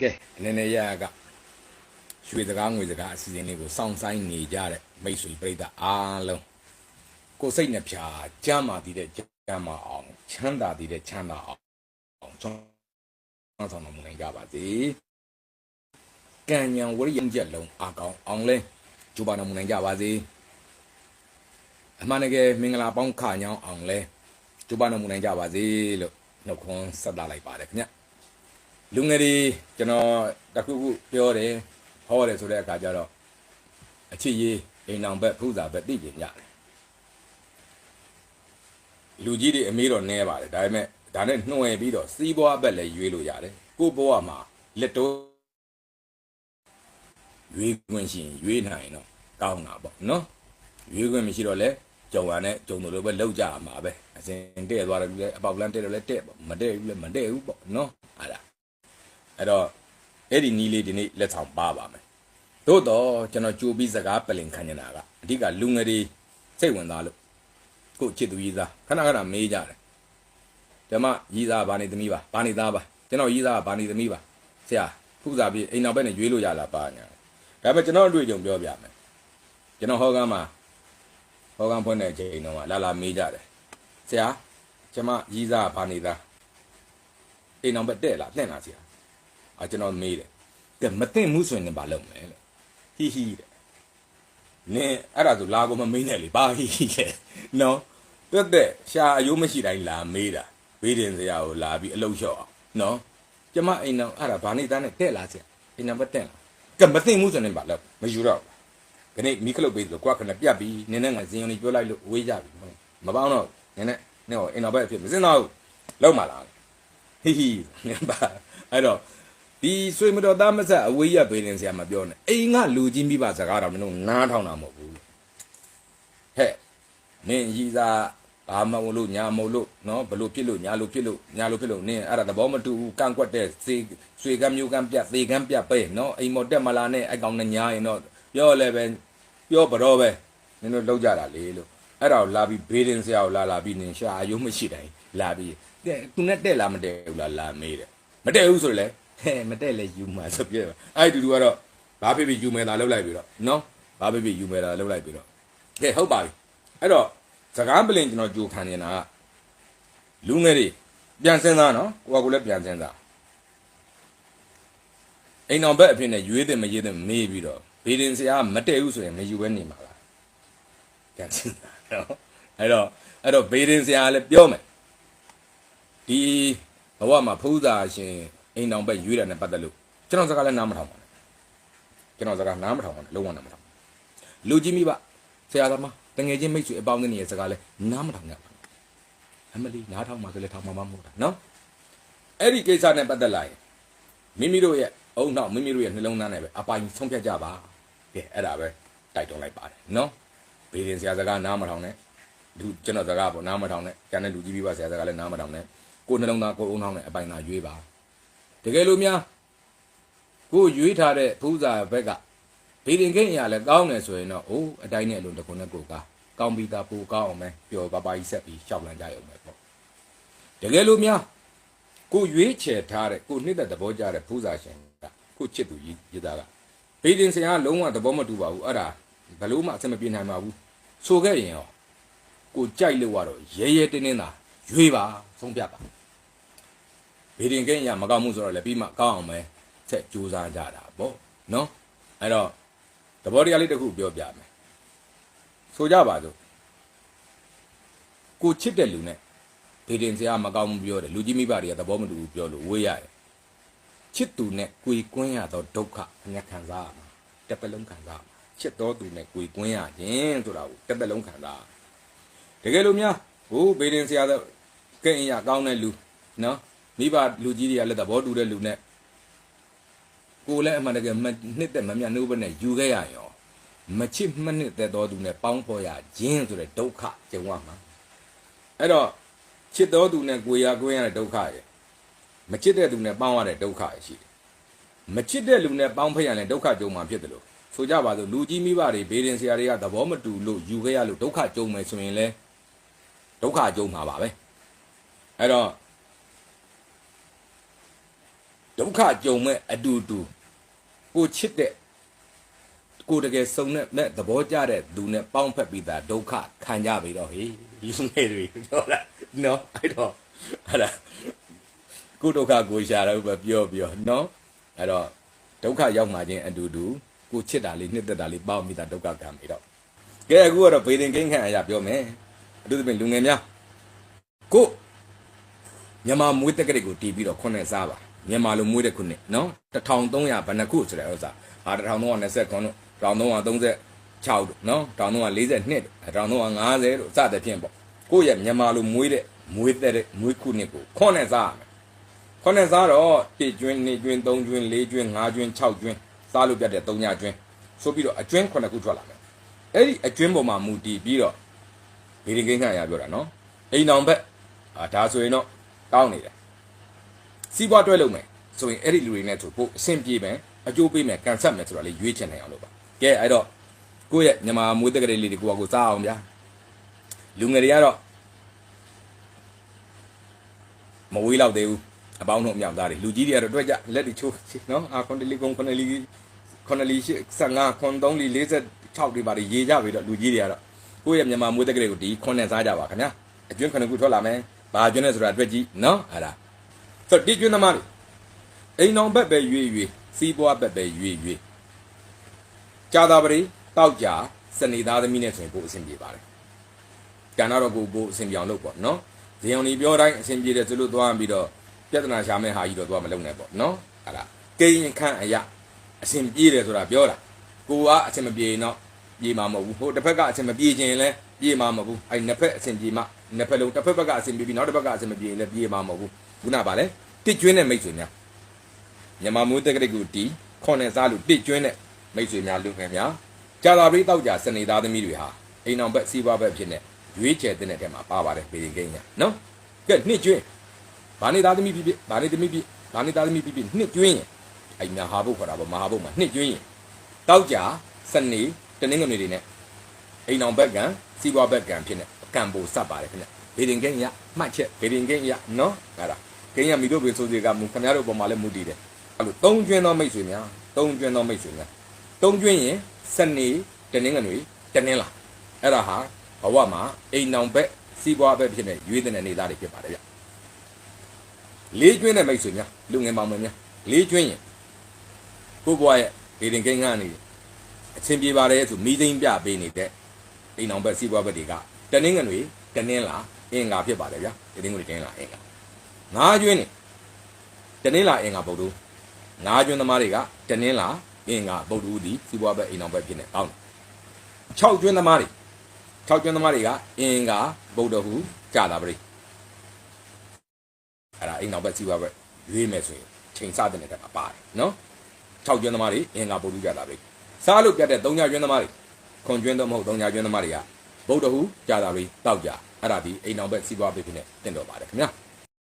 ကဲအနေနဲ့ရကရွှေစကားငွေစကားအစီအစဉ်လေးကိုစောင့်ဆိုင်နေကြတဲ့မိတ်ဆွေပရိသတ်အားလုံးကိုယ်စိတ်နှပြကြမ်းမာတည်တဲ့ကြမ်းမာအောင်ချမ်းသာတည်တဲ့ချမ်းသာအောင်အောင်ချောင်းဆောင်တော်မူနိုင်ကြပါစေကံဉဏ်ဝရိယချက်လုံးအကောင်အောင်လဲကျူပါတော်မူနိုင်ကြပါစေအမှန်တကယ်မင်္ဂလာပေါင်းခညောင်းအောင်လဲကျူပါတော်မူနိုင်ကြပါစေလို့နှုတ်ခွန်းဆက်သလိုက်ပါတယ်ခင်ဗျ လူငယ်တွေကျွန်တော်တခုခုပြောတယ်ဟောတယ်ဆိုတဲ့အခါကျတော့အချစ်ရေးအိမ်အောင်ဘက်ဖုဇာဘက်သိကျင်ကြတယ်လူကြီးတွေအမေးတော့နဲပါတယ်ဒါပေမဲ့ဒါနဲ့နှွယ်ပြီးတော့စီးပွားဘက်လည်းရွေးလို့ရတယ်ကိုယ့်ဘဝမှာလက်တော့ရွေးခွင့်ရှိရင်ရွေးနိုင်ရင်တော့ကောင်းတာပေါ့နော်ရွေးခွင့်မရှိတော့လဲကြုံရနဲ့ကြုံတို့လိုပဲလောက်ကြရမှာပဲအစဉ်တဲ့သွားတယ်လည်းအပေါက်လန်းတဲ့တယ်လည်းတဲ့ပေါ့မတဲ့ဘူးလည်းမတဲ့ဘူးပေါ့နော်အဲ့ဒါ အဲ့တော့အဲ့ဒီနီးလေးဒီနေ့လက်ဆောင်ပါပါမယ်သို့တော့ကျွန်တော်ကြိုပြီးစကားပလင်ခံနေတာကအဓိကလူငယ်တွေစိတ်ဝင်စားလို့ကို့ချစ်သူကြီးသားခဏခဏမေးကြတယ်ဓမ္မကြီးသားဘာနေသမီးပါဘာနေသားပါကျွန်တော်ကြီးသားကဘာနေသမီးပါဆရာဖုစားပြီးအိမ်နောက်ဘက်နဲ့ရွေးလို့ရလားပါညာဒါပေမဲ့ကျွန်တော်အတွေ့အကြုံပြောပြမယ်ကျွန်တော်ဟောကန်းမှာဟောကန်းဖွင့်တဲ့အချိန်တော့လာလာမေးကြတယ်ဆရာကျွန်မကြီးသားကဘာနေသားအိမ်နောက်ဘက်တဲ့လားတဲ့လားဆရာ အာကျွန်တော်မေးတယ်ကဲမသိမှုဆိုရင်လည်းမလုပ်မယ်လို့ဟီဟီတဲ့နင်အဲ့ဒါဆိုလာကိုမမေးနဲ့လေဘာဟီဟီလဲနော်တက်တက်ရှာအယိုးမရှိတိုင်းလာမေးတာဘေးတင်စရာကိုလာပြီးအလုတ်လျှော့အောင်နော်ကျမအိမ်တော်အဲ့ဒါဘာနေသားနဲ့တဲ့လားဆရာအိမ်တော်မတက်လားကဲမသိမှုဆိုရင်ဘာလုပ်မယူတော့ဘူးခဏမိခလုတ်ပေးဆိုကွာခဏပြတ်ပြီးနင်းနဲ့ငါဇင်ယုံကြီးပြောလိုက်လို့ဝေးကြပြီမပေါင်းတော့နင်းနဲ့နင်းဟောအိမ်တော်ဘက်အဖြစ်မစင်တော့ဘူးလောက်မှလားဟီဟီနင်ပါအဲ့တော့ ဒီဆွေမတော်သားမဆက်အဝေးရပေးနေစရာမပြောနဲ့အိမ်ကလူကြီးမိဘစကားတော့မင်းတို့နားထောင်တာမဟုတ်ဘူးဟဲ့မင်းကြီးစားဘာမဟုတ်လို့ညာမဟုတ်လို့နော်ဘလို့ဖြစ်လို့ညာလို့ဖြစ်လို့ညာလို့ဖြစ်လို့နင်းအဲ့ဒါသဘောမတူဘူးကန့်ကွက်တဲ့စေဆွေကမ်းမျိုးကမ်းပြတ်သေကမ်းပြတ်ပဲနော်အိမ်မော်တက်မလာနဲ့အကောင်နဲ့ညာရင်တော့ပြောလဲပဲပြောဘတော့ပဲနင်တို့လောက်ကြတာလေလို့အဲ့ဒါကိုလာပြီးဘေးရင်ဆရာကိုလာလာပြီးနင်ရှာအယုံမရှိတိုင်းလာပြီးတဲ့သူနဲ့တက်လာမတက်ဘူးလားလာမေးတယ်မတက်ဘူးဆိုလေဟဲ့ မတက်လဲယူမှာဆိုပြတယ်အဲ့ဒီတူတူကတော့ဘာဖြစ်ဖြစ်ယူမယ်သာလှုပ်လိုက်ပြီတော့နော်ဘာဖြစ်ဖြစ်ယူမယ်သာလှုပ်လိုက်ပြီတော့ကဲဟုတ်ပါပြီအဲ့တော့စကားပလင်ကျွန်တော်ကြိုခံနေတာကလူငယ်တွေပြန်စင်းသားနော်ကိုကကိုလည်းပြန်စင်းသားအိမ်အောင်ဘက်အဖြစ်နဲ့ရွေးတယ်မရွေးတယ်မေးပြီးတော့ဘေးရင်စရာမတည့်ဘူးဆိုရင်မယူဘဲနေမှာလားပြန်စင်းသားနော်အဲ့တော့အဲ့တော့ဘေးရင်စရာလည်းပြောမယ်ဒီဘဝမှာဖူးစာရှင် အိမ်အောင်ဘက်ရွေးတယ်နဲ့ပတ်သက်လို့ကျွန်တော်စကားလည်းနားမထောင်ပါနဲ့ကျွန်တော်စကားနားမထောင်ပါနဲ့လုံးဝနားမထောင်လူကြီးမိဘဆရာသမားတငယ်ချင်းမိတ်ဆွေအပေါင်းအသင်းရဲ့စကားလည်းနားမထောင်ကြပါနဲ့အမလီနားထောင်ပါဆိုလည်းထောင်မှာမဟုတ်တာနော်အဲ့ဒီကိစ္စနဲ့ပတ်သက်လာရင်မိမိတို့ရဲ့အုံနောက်မိမိတို့ရဲ့နှလုံးသားနဲ့ပဲအပိုင်ဆုံးဖြတ်ကြပါကဲအဲ့ဒါပဲတိုက်တွန်းလိုက်ပါတယ်နော်ဘေးရင်ဆရာစကားနားမထောင်နဲ့လူကျွန်တော်စကားပေါ့နားမထောင်နဲ့ကျန်တဲ့လူကြီးမိဘဆရာစကားလည်းနားမထောင်နဲ့ကိုယ်နှလုံးသားကိုယ်အုံနောက်နဲ့အပိုင်သာရွေးပါ တကယ်လို့များကိုရွေးထားတဲ့ဖူးစာဘက်ကဒေရင်ခင်းအရာလည်းကောင်းတယ်ဆိုရင်တော့အိုးအတိုင်းနဲ့အလုံးတစ်ခုနဲ့ကိုကကောင်းပြီးသားပူကောင်းအောင်ပဲပျော်ပါပါကြီးဆက်ပြီးရှောက်လန်းကြရုံပဲပေါ့တကယ်လို့များကိုရွေးချယ်ထားတဲ့ကိုနှစ်သက်သဘောကျတဲ့ဖူးစာရှင်ကကိုချစ်သူကြီးရသားကဒေရင်ဆရာလုံးဝသဘောမတူပါဘူးအဲ့ဒါဘလို့မှအဆင်မပြေနိုင်ပါဘူးဆိုခဲ့ရင်ရောကိုကြိုက်လို့ကတော့ရဲရဲတင်းတင်းသာရွေးပါဆုံးဖြတ်ပါ ဗီဒီယိုကိန်းရမကောင်းမှုဆိုတော့လည်းပြီးမှကောင်းအောင်ပဲဆက်ကြိုးစားကြတာပေါ့နော်အဲ့တော့သဘောတရားလေးတစ်ခုပြောပြမယ်ဆိုကြပါစို့ကိုချစ်တဲ့လူနဲ့ဗီဒီယိုစရာမကောင်းဘူးပြောတယ်လူကြီးမိဘတွေကသဘောမတူဘူးပြောလို့ဝေးရတယ်ချစ်သူနဲ့ကိုယ်ကွင်းရတော့ဒုက္ခအမျက်ခံစားရမှာတစ်ပလုံးခံစားရမှာချစ်တော်သူနဲ့ကိုယ်ကွင်းရခြင်းဆိုတာကိုတစ်ပလုံးခံစားတကယ်လို့များဟိုဗီဒီယိုစရာတော့ကိန်းရကောင်းတဲ့လူနော် မိဘလူကြီးတွေကလည်းသဘောတူတဲ့လူနဲ့ကိုယ်လည်းအမှန်တကယ်မနှစ်သက်မမြတ်နှုတ်ဘနဲ့ယူခဲ့ရရောမချစ်မနှစ်သက်တော်သူနဲ့ပေါင်းဖော်ရခြင်းဆိုတဲ့ဒုက္ခကြုံရမှာအဲ့တော့ချစ်တော်သူနဲ့ကိုယ်ရကိုယ်ရတဲ့ဒုက္ခရဲ့မချစ်တဲ့သူနဲ့ပေါင်းရတဲ့ဒုက္ခရဲ့ရှိတယ်မချစ်တဲ့လူနဲ့ပေါင်းဖက်ရရင်ဒုက္ခကြုံမှာဖြစ်တယ်လို့ဆိုကြပါစို့လူကြီးမိဘတွေဘေးရင်ဆရာတွေကသဘောမတူလို့ယူခဲ့ရလို့ဒုက္ခကြုံမယ်ဆိုရင်လေဒုက္ခကြုံမှာပါပဲအဲ့တော့ ဒုက္ခကြုံမဲ့အတူတူကိုချစ်တဲ့ကိုတကယ်စုံတဲ့နဲ့သဘောကျတဲ့သူနဲ့ပေါင်းဖက်ပြီးသားဒုက္ခခံကြပြီတော့ဟေးလူငယ်တွေပြောလားနော်အဲ့တော့အဲ့ဒါကိုဒုက္ခကိုရှာတော့ပဲပြောပြောနော်အဲ့တော့ဒုက္ခရောက်မှချင်းအတူတူကိုချစ်တာလေးနှစ်သက်တာလေးပေါင်းပြီးသားဒုက္ခခံပြီတော့ကဲအခုကတော့ဗေဒင်ကိန်းခန့်အရာပြောမယ်အတူတူပြင်လူငယ်များကိုမြန်မာမွေးတက်ကလေးကိုတီးပြီးတော့ခုနှစ်စားပါ မြန်မာလိုမွေးတဲ့ခုနှစ်နော်1300ဘယ်နှခုဆိုတဲ့ဥစ္စာဟာ1320ခု1336တို့နော်1342တို့1350တို့စသဖြင့်ပေါ့ကိုယ့်ရဲ့မြန်မာလိုမွေးတဲ့မွေးတဲ့မွေးခုနှစ်ကိုခုနှစ်စားရမယ်ခုနှစ်စားတော့1ကျွင်း2ကျွင်း3ကျွင်း4ကျွင်း5ကျွင်း6ကျွင်းစားလို့ပြတ်တဲ့3ညကျွင်းဆိုပြီးတော့အကျွင်းခုနှစ်ခုထွက်လာမယ်အဲ့ဒီအကျွင်းပေါ်မှာမူတည်ပြီးတော့ဗီဒီကိန်းခန့်ရပြောတာနော်အိမ်အောင်ဘက်အာဒါဆိုရင်တော့ကောင်းနေတယ် စီးပွားတွဲလုပ်မယ်ဆိုရင်အဲ့ဒီလူတွေနဲ့ဆိုပို့အဆင်ပြေမယ်အကျိုးပေးမယ်ကန်ဆက်မယ်ဆိုတာလေးရွေးချယ်နိုင်အောင်လုပ်ပါကဲအဲ့တော့ကိုယ့်ရဲ့ညီမမွေးတက်ကလေးလေးတွေကိုကကိုစားအောင်ဗျာလူငယ်တွေကတော့မဝေးတော့သေးဘူးအပေါင်းတို့အမြောက်သားတွေလူကြီးတွေကတော့တွက်ကြလက်တွေချိုးနော်အာခွန်တလီကုံခွန်တလီခွန်တလီရှိ55ခွန်3လီ46တွေပါတွေရေးကြပြီတော့လူကြီးတွေကတော့ကိုယ့်ရဲ့မြန်မာမွေးတက်ကလေးကိုဒီခွန်နဲ့စားကြပါခင်ဗျာအကျွန်းခဏခုထွက်လာမယ်ဘာကျွန်းလဲဆိုတာတွေ့ကြည့်နော်အဲ့ဒါ ဆိုတော့ဒီကျွန်းသမားတွေအိမ်အောင်ဘက်ပဲရွေ့ရွေ့စီးပွားဘက်ပဲရွေ့ရွေ့ကြာတာပရိတောက်ကြစနေသားသမီးနဲ့ဆိုရင်ပို့အဆင်ပြေပါတယ်ကျန်တော့ကိုပို့အဆင်ပြေအောင်လုပ်ပေါ့နော်ဇေယုံဒီပြောတိုင်းအဆင်ပြေတယ်ဆိုလို့သွားပြီးတော့ပြဿနာရှာမဲ့ဟာကြီးတော့သွားမလုပ်နဲ့ပေါ့နော်အဲ့ဒါကိန်းခန့်အရာအဆင်ပြေတယ်ဆိုတာပြောတာကိုကအဆင်မပြေရင်တော့ပြေမှာမဟုတ်ဘူးဟိုတစ်ဖက်ကအဆင်မပြေခြင်းလဲပြေမှာမဟုတ်ဘူးအဲ့နှစ်ဖက်အဆင်ပြေမှနှစ်ဖက်လုံးတစ်ဖက်ဘက်ကအဆင်ပြေပြီးနောက်တစ်ဖက်ကအဆင်မပြေရင်လည်းပြေမှာမဟုတ်ဘူး ခုနပါလေတစ်ကျွင်းတဲ့မိတ်ဆွေများမြန်မာမျိုးတက်ကလေးကိုတီခွန်နဲ့စားလို့တစ်ကျွင်းတဲ့မိတ်ဆွေများလူငယ်များကြာသာပရိတောက်ကြစနေသားသမီးတွေဟာအိမ်အောင်ဘက်စီးပွားဘက်ဖြစ်နေရွေးချယ်တဲ့တဲ့မှာပါပါတယ်ဗီဒီကိန်းညာနော်ကဲနှစ်ကျွင်းဘာနေသားသမီးဖြစ်ဖြစ်ဘာနေသမီးဖြစ်ဘာနေသားသမီးဖြစ်ဖြစ်နှစ်ကျွင်းရင်အဲ့မဟာဘုတ်ခေါ်တာပေါ့မဟာဘုတ်မှာနှစ်ကျွင်းရင်တောက်ကြစနေတနင်္ဂနွေတွေနဲ့အိမ်အောင်ဘက်ကံစီးပွားဘက်ကံဖြစ်နေကံပိုစပ်ပါတယ်ခင်ဗျဗေဒင်ကိန်းရမှတ်ချက်ဗေဒင်ကိန်းရနော်အဲ့ဒါ ကိန်းရမိတို့ပြေဆိုစီကမူခင်ဗျားတို့ပုံမှာလည်းမူတည်တယ်အဲ့လိုသုံးကျွင်းသောမိတ်ဆွေများသုံးကျွင်းသောမိတ်ဆွေများသုံးကျွင်းရင်စနေတနင်္ဂနွေတနင်္လာအဲ့ဒါဟာဘဝမှာအိမ်အောင်ဘက်စီးပွားဘက်ဖြစ်နေရွေးတဲ့နေသားတွေဖြစ်ပါတယ်ဗျလေးကျွင်းတဲ့မိတ်ဆွေများလူငယ်မောင်မယ်များလေးကျွင်းရင်ကိုဘွားရဲ့ဗေဒင်ကိန်းကနေအချင်းပြေပါတယ်ဆိုမိသိမ့်ပြပေးနေတဲ့အိမ်အောင်ဘက်စီးပွားဘက်တွေကတနင်္ဂနွေတနင်္လာအင်္ဂါဖြစ်ပါတယ်ဗျာတနင်္ဂနွေတနင်္လာအင်္ဂါ ငါးကျွင်းနေတနင်္လာအင်္ဂါဗုဒ္ဓငါးကျွန်းသမားတွေကတနင်္လာအင်္ဂါဗုဒ္ဓဦးဒီစီးပွားဘက်အိမ်အောင်ဘက်ဖြစ်နေပေါင်းတယ်6ကျွန်းသမားတွေ6ကျွန်းသမားတွေကအင်္ဂါဗုဒ္ဓဟူကြာတာပရိအဲ့ဒါအိမ်အောင်ဘက်စီးပွားဘက်ရွေးမယ်ဆိုရင်ချိန်စတဲ့တဲ့မှာပါတယ်နော်6ကျွန်းသမားတွေအင်္ဂါဗုဒ္ဓကြာတာပရိစားလို့ပြတ်တဲ့3ညကျွန်းသမားတွေခွန်ကျွန်းတော့မဟုတ်3ညကျွန်းသမားတွေကဗုဒ္ဓဟူကြာတာပရိတောက်ကြအဲ့ဒါဒီအိမ်အောင်ဘက်စီးပွားဘက်ဖြစ်နေတင့်တော်ပါတယ်ခင်ဗျာ